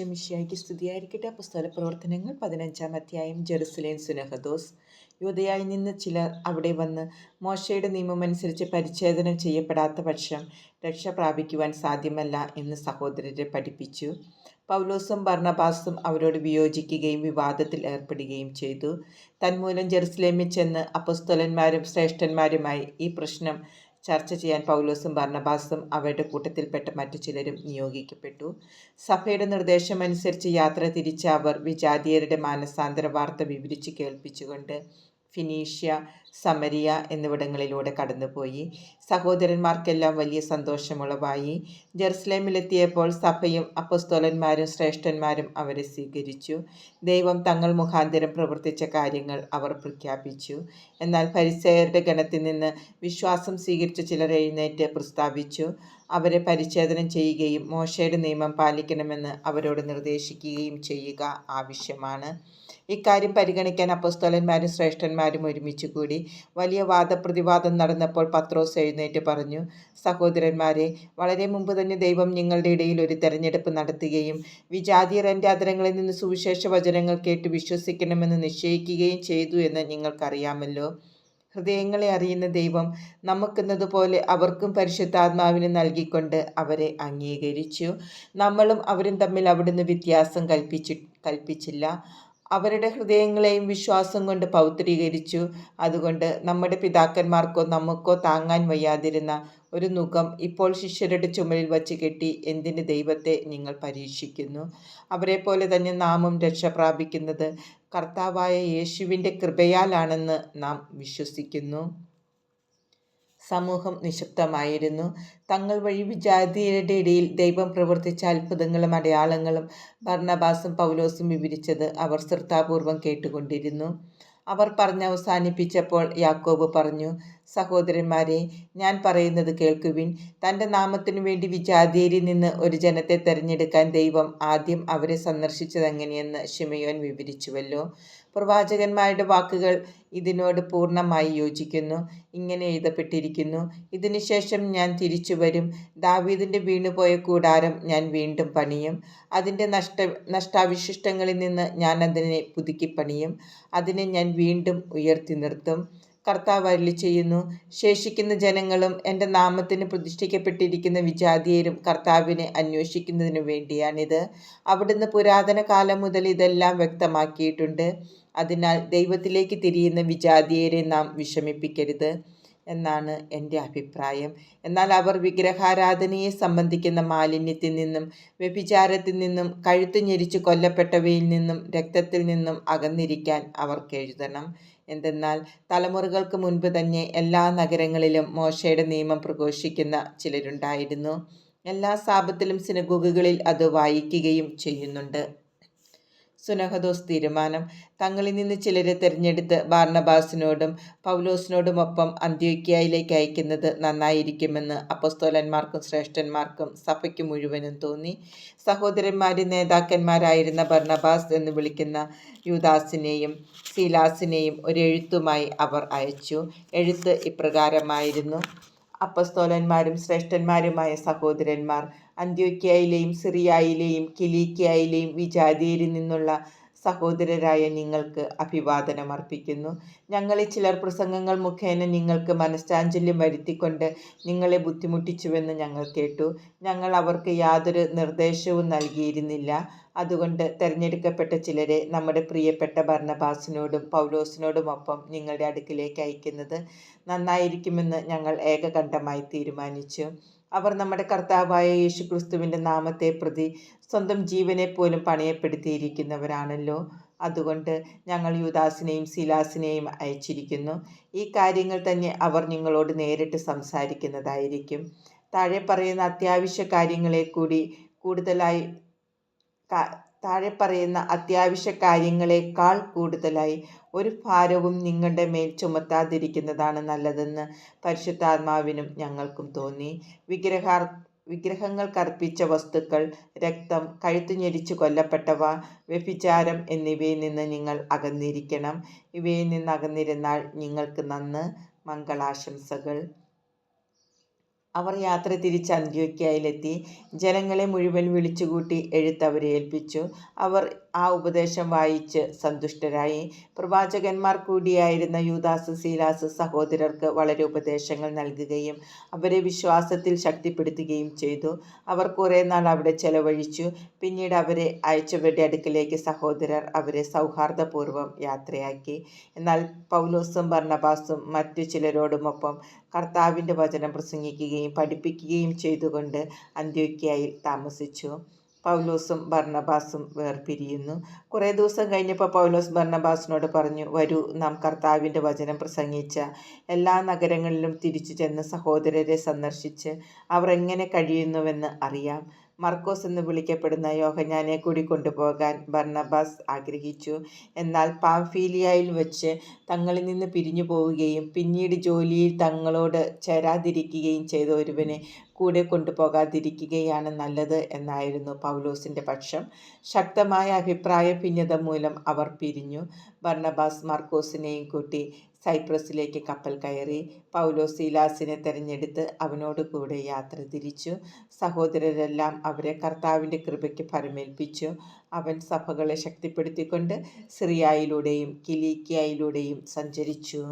ഈശോമിശിയായിക്ക് സ്തുതിയായിരിക്കട്ടെ പുസ്തക പ്രവർത്തനങ്ങൾ പതിനഞ്ചാം അധ്യായം ജെറുസലേം സുനഹദോസ്. യുവതയായി നിന്ന് ചിലർ അവിടെ വന്ന് മോശയുടെ നിയമമനുസരിച്ച് പരിച്ഛേദനം ചെയ്യപ്പെടാത്ത പക്ഷം രക്ഷ പ്രാപിക്കുവാൻ സാധ്യമല്ല എന്ന് സഹോദരരെ പഠിപ്പിച്ചു. പൗലോസും ഭർണബാസും അവരോട് വിയോജിക്കുകയും വിവാദത്തിൽ ഏർപ്പെടുകയും ചെയ്തു. തന്മൂലം ജെറുസലേമിൽ ചെന്ന് അപ്പസ്തോലന്മാരും ശ്രേഷ്ഠന്മാരുമായി ഈ പ്രശ്നം ചർച്ച ചെയ്യാൻ പൗലോസും ഭർണബാസും അവരുടെ കൂട്ടത്തിൽപ്പെട്ട മറ്റു ചിലരും നിയോഗിക്കപ്പെട്ടു. സഭയുടെ നിർദ്ദേശമനുസരിച്ച് യാത്ര തിരിച്ച അവർ വിജാതീയരുടെ മാനസാന്തര വാർത്ത വിവരിച്ച് കേൾപ്പിച്ചുകൊണ്ട് ഫിനീഷ്യ സമരിയ എന്നിവിടങ്ങളിലൂടെ കടന്നുപോയി. സഹോദരന്മാർക്കെല്ലാം വലിയ സന്തോഷമുളവായി. ജെറുസലേമിലെത്തിയപ്പോൾ സഭയും അപ്പസ്തോലന്മാരും ശ്രേഷ്ഠന്മാരും അവരെ സ്വീകരിച്ചു. ദൈവം തങ്ങൾ മുഖാന്തരം പ്രവർത്തിച്ച കാര്യങ്ങൾ അവർ പ്രഖ്യാപിച്ചു. എന്നാൽ പരിസയരുടെ ഗണത്തിൽ നിന്ന് വിശ്വാസം സ്വീകരിച്ച ചിലർ എഴുന്നേറ്റ് പ്രസ്താവിച്ചു. അവരെ പരിച്ഛേദനം ചെയ്യുകയും മോശയുടെ നിയമം പാലിക്കണമെന്ന് അവരോട് നിർദ്ദേശിക്കുകയും ചെയ്യുക ആവശ്യമാണ്. ഇക്കാര്യം പരിഗണിക്കാൻ അപ്പസ്തോലന്മാരും ശ്രേഷ്ഠന്മാരും ഒരുമിച്ച് കൂടി വലിയ വാദപ്രതിവാദം നടന്നപ്പോൾ പത്രോസ് പറഞ്ഞു സഹോദരന്മാരെ വളരെ മുമ്പ് തന്നെ ദൈവം നിങ്ങളുടെ ഇടയിൽ ഒരു തെരഞ്ഞെടുപ്പ് നടത്തുകയും വിജാതിയർ എന്റെ അതരങ്ങളിൽ നിന്ന് സുവിശേഷ വചനങ്ങൾ കേട്ട് വിശ്വസിക്കണമെന്ന് നിശ്ചയിക്കുകയും ചെയ്തു എന്ന് നിങ്ങൾക്കറിയാമല്ലോ. ഹൃദയങ്ങളെ അറിയുന്ന ദൈവം നമുക്കെന്നതുപോലെ അവർക്കും പരിശുദ്ധാത്മാവിന് നൽകിക്കൊണ്ട് അവരെ അംഗീകരിച്ചു. നമ്മളും അവരും തമ്മിൽ അവിടുന്ന് വ്യത്യാസം കൽപ്പിച്ചു കൽപ്പിച്ചില്ല. അവരുടെ ഹൃദയങ്ങളെയും വിശ്വാസം കൊണ്ട് പൗത്രീകരിച്ചു. അതുകൊണ്ട് നമ്മുടെ പിതാക്കന്മാർക്കോ നമുക്കോ താങ്ങാൻ വയ്യാതിരുന്ന ഒരു നുഖം ഇപ്പോൾ ശിഷ്യരുടെ ചുമലിൽ വച്ച് കെട്ടി എന്തിന് ദൈവത്തെ നിങ്ങൾ പരീക്ഷിക്കുന്നു? അവരെ പോലെ തന്നെ നാമും രക്ഷ പ്രാപിക്കുന്നത് കർത്താവായ യേശുവിന്റെ കൃപയാലാണെന്ന് നാം വിശ്വസിക്കുന്നു. സമൂഹം നിശബ്ദമായിരുന്നു. തങ്ങൾ വഴി വിജാതിയരുടെ ഇടയിൽ ദൈവം പ്രവർത്തിച്ച അത്ഭുതങ്ങളും അടയാളങ്ങളും ഭർണബാസും പൗലോസും വിവരിച്ചത് അവർ ശ്രദ്ധാപൂർവം കേട്ടുകൊണ്ടിരുന്നു. അവർ പറഞ്ഞ് അവസാനിപ്പിച്ചപ്പോൾ യാക്കോബ് പറഞ്ഞു സഹോദരന്മാരെ ഞാൻ പറയുന്നത് കേൾക്കുവിൻ. തന്റെ നാമത്തിനു വേണ്ടി വിജാതിയരിൽ നിന്ന് ഒരു ജനത്തെ തെരഞ്ഞെടുക്കാൻ ദൈവം ആദ്യം അവരെ സന്ദർശിച്ചതെങ്ങനെയെന്ന് ഷിമയോൻ വിവരിച്ചുവല്ലോ. പ്രവാചകന്മാരുടെ വാക്കുകൾ ഇതിനോട് പൂർണമായി യോജിക്കുന്നു. ഇങ്ങനെ എഴുതപ്പെട്ടിരിക്കുന്നു. ഇതിനുശേഷം ഞാൻ തിരിച്ചു വരും. ദാവീദിന്റെ വീണുപോയ കൂടാരം ഞാൻ വീണ്ടും പണിയും. അതിന്റെ നഷ്ട നഷ്ടാവിശിഷ്ടങ്ങളിൽ നിന്ന് ഞാൻ അതിനെ പുതുക്കി പണിയും അതിനെ ഞാൻ വീണ്ടും ഉയർത്തി നിർത്തും. കർത്താവ് അരുളി ചെയ്യുന്നു ശേഷിക്കുന്ന ജനങ്ങളും എന്റെ നാമത്തിന് പ്രതിഷ്ഠിക്കപ്പെട്ടിരിക്കുന്ന വിജാതിയരും കർത്താവിനെ അന്വേഷിക്കുന്നതിനു വേണ്ടിയാണിത്. അവിടുന്ന് പുരാതന കാലം മുതൽ ഇതെല്ലാം വ്യക്തമാക്കിയിട്ടുണ്ട്. അതിനാൽ ദൈവത്തിലേക്ക് തിരിയുന്ന വിജാതിയരെ നാം വിഷമിപ്പിക്കരുത് എന്നാണ് എന്റെ അഭിപ്രായം. എന്നാൽ അവർ വിഗ്രഹാരാധനയെ സംബന്ധിക്കുന്ന മാലിന്യത്തിൽ നിന്നും വ്യഭിചാരത്തിൽ നിന്നും കഴുത്ത് ഞെരിച്ച് കൊല്ലപ്പെട്ടവയിൽ നിന്നും രക്തത്തിൽ നിന്നും അകന്നിരിക്കാൻ അവർക്ക് എഴുതണം. എന്തെന്നാൽ തലമുറകൾക്ക് മുൻപ് തന്നെ എല്ലാ നഗരങ്ങളിലും മോശയുടെ നിയമം പ്രഘോഷിക്കുന്ന ചിലരുണ്ടായിരുന്നു. എല്ലാ സാപത്തിലും സിനഗോഗുകളിൽ അത് വായിക്കുകയും ചെയ്യുന്നുണ്ട്. സുനഹദോസ് തീരുമാനം. തങ്ങളിൽ നിന്ന് ചിലരെ തിരഞ്ഞെടുത്ത് ബാർണബാസിനോടും പൗലോസിനോടുമൊപ്പം അന്ത്യോക്യയിലേക്ക് അയക്കുന്നത് നന്നായിരിക്കുമെന്ന് അപ്പസ്തോലന്മാർക്കും ശ്രേഷ്ഠന്മാർക്കും സഭയ്ക്ക് മുഴുവനും തോന്നി. സഹോദരന്മാരും നേതാക്കന്മാരായിരുന്ന ബർണബാസ് എന്ന് വിളിക്കുന്ന യുദാസിനെയും സീലാസിനെയും ഒരു എഴുത്തുമായി അവർ അയച്ചു. എഴുത്ത് ഇപ്രകാരമായിരുന്നു. അപ്പസ്തോലന്മാരും ശ്രേഷ്ഠന്മാരുമായ സഹോദരന്മാർ അന്ത്യോക്യയിലെയും സിറിയയിലെയും കിലീക്കയിലെയും വിജാതിയരിൽ നിന്നുള്ള സഹോദരരായ നിങ്ങൾക്ക് അഭിവാദനം അർപ്പിക്കുന്നു ഞങ്ങളിൽ ചിലർ പ്രസംഗങ്ങൾ മുഖേന നിങ്ങൾക്ക് മനസ്സാഞ്ചല്യം വരുത്തിക്കൊണ്ട് നിങ്ങളെ ബുദ്ധിമുട്ടിച്ചുവെന്ന് ഞങ്ങൾ കേട്ടു. ഞങ്ങൾ അവർക്ക് യാതൊരു നിർദ്ദേശവും നൽകിയിരുന്നില്ല. അതുകൊണ്ട് തിരഞ്ഞെടുക്കപ്പെട്ട ചിലരെ നമ്മുടെ പ്രിയപ്പെട്ട ഭരണഭാസിനോടും പൗലോസിനോടുമൊപ്പം നിങ്ങളുടെ അടുക്കിലേക്ക് അയക്കുന്നത് നന്നായിരിക്കുമെന്ന് ഞങ്ങൾ ഏകകണ്ഠമായി തീരുമാനിച്ചു. അവർ നമ്മുടെ കർത്താവായ യേശു ക്രിസ്തുവിന്റെ നാമത്തെ പ്രതി സ്വന്തം ജീവനെ പോലും പണയപ്പെടുത്തിയിരിക്കുന്നവരാണല്ലോ. അതുകൊണ്ട് ഞങ്ങൾ യുദാസിനെയും സിലാസിനെയും അയച്ചിരിക്കുന്നു. ഈ കാര്യങ്ങൾ തന്നെ അവർ നിങ്ങളോട് നേരിട്ട് സംസാരിക്കുന്നതായിരിക്കും. താഴെ പറയുന്ന അത്യാവശ്യ കാര്യങ്ങളെ കൂടി കൂടുതലായി താഴെ പറയുന്ന അത്യാവശ്യ കാര്യങ്ങളെക്കാൾ കൂടുതലായി ഒരു ഭാരവും നിങ്ങളുടെ മേൽ ചുമത്താതിരിക്കുന്നതാണ് നല്ലതെന്ന് പരിശുദ്ധാത്മാവിനും ഞങ്ങൾക്കും തോന്നി. വിഗ്രഹാർ വിഗ്രഹങ്ങൾക്കർപ്പിച്ച വസ്തുക്കൾ രക്തം കഴുത്തു ഞെരിച്ചു കൊല്ലപ്പെട്ടവ വ്യഭിചാരം എന്നിവയിൽ നിന്ന് നിങ്ങൾ അകന്നിരിക്കണം. ഇവയിൽ നിന്ന് അകന്നിരുന്നാൽ നിങ്ങൾക്ക് നന്ന് മംഗളാശംസകൾ. അവർ യാത്ര തിരിച്ച് അന്ത്യോക്യയിലെത്തി. ജനങ്ങളെ മുഴുവൻ വിളിച്ചുകൂട്ടി എഴുത്ത് ഏൽപ്പിച്ചു. അവർ ആ ഉപദേശം വായിച്ച് സന്തുഷ്ടരായി. പ്രവാചകന്മാർ കൂടിയായിരുന്ന യൂദാസ്, സീലാസ് സഹോദരർക്ക് വളരെ ഉപദേശങ്ങൾ നൽകുകയും അവരെ വിശ്വാസത്തിൽ ശക്തിപ്പെടുത്തുകയും ചെയ്തു. അവർ കുറേനാൾ അവിടെ ചെലവഴിച്ചു. പിന്നീട് അവരെ അയച്ചവരുടെ അടുക്കിലേക്ക് സഹോദരർ അവരെ സൗഹാർദ്ദപൂർവം യാത്രയാക്കി. എന്നാൽ പൗലോസും ഭർണബാസും മറ്റു ചിലരോടുമൊപ്പം കർത്താവിന്റെ വചനം പ്രസംഗിക്കുകയും പഠിപ്പിക്കുകയും ചെയ്തുകൊണ്ട് അന്ത്യോക്യയിൽ താമസിച്ചു. പൗലോസും ഭർണബാസും വേർപിരിയുന്നു. കുറേ ദിവസം കഴിഞ്ഞപ്പോൾ പൗലോസ് ഭർണബാസിനോട് പറഞ്ഞു, "വരൂ, നാം കർത്താവിന്റെ വചനം പ്രസംഗിച്ച എല്ലാ നഗരങ്ങളിലും തിരിച്ചു ചെന്ന് സഹോദരരെ സന്ദർശിച്ച് അവർ എങ്ങനെ കഴിയുന്നുവെന്ന് അറിയാം. " മർക്കോസ് എന്ന് വിളിക്കപ്പെടുന്ന യോഹന്നാനെ കൂടി കൊണ്ടുപോകാൻ ബർണബാസ് ആഗ്രഹിച്ചു. എന്നാൽ പാംഫീലിയായിൽ വെച്ച് തങ്ങളിൽ നിന്ന് പിരിഞ്ഞു പോവുകയും പിന്നീട് ജോലിയിൽ തങ്ങളോട് ചേരാതിരിക്കുകയും ചെയ്ത ഒരുവനെ കൂടെ കൊണ്ടുപോകാതിരിക്കുകയാണ് നല്ലത് എന്നായിരുന്നു പൗലോസിന്റെ പക്ഷം. ശക്തമായ അഭിപ്രായ ഭിന്നത മൂലം അവർ പിരിഞ്ഞു. ബർണബാസ് മർക്കോസിനെയും കൂട്ടി സൈപ്രസിലേക്ക് കപ്പൽ കയറി. പൗലോസ് സീലാസിനെ തെരഞ്ഞെടുത്ത് അവനോടുകൂടെ യാത്ര തിരിച്ചു. സഹോദരരെല്ലാം അവരെ കർത്താവിന്റെ കൃപയ്ക്ക് ഫലമേൽപ്പിച്ചു അവൻ സഭകളെ ശക്തിപ്പെടുത്തിക്കൊണ്ട് സിറിയായിലൂടെയും കിലീക്കിയയിലൂടെയും സഞ്ചരിച്ചു.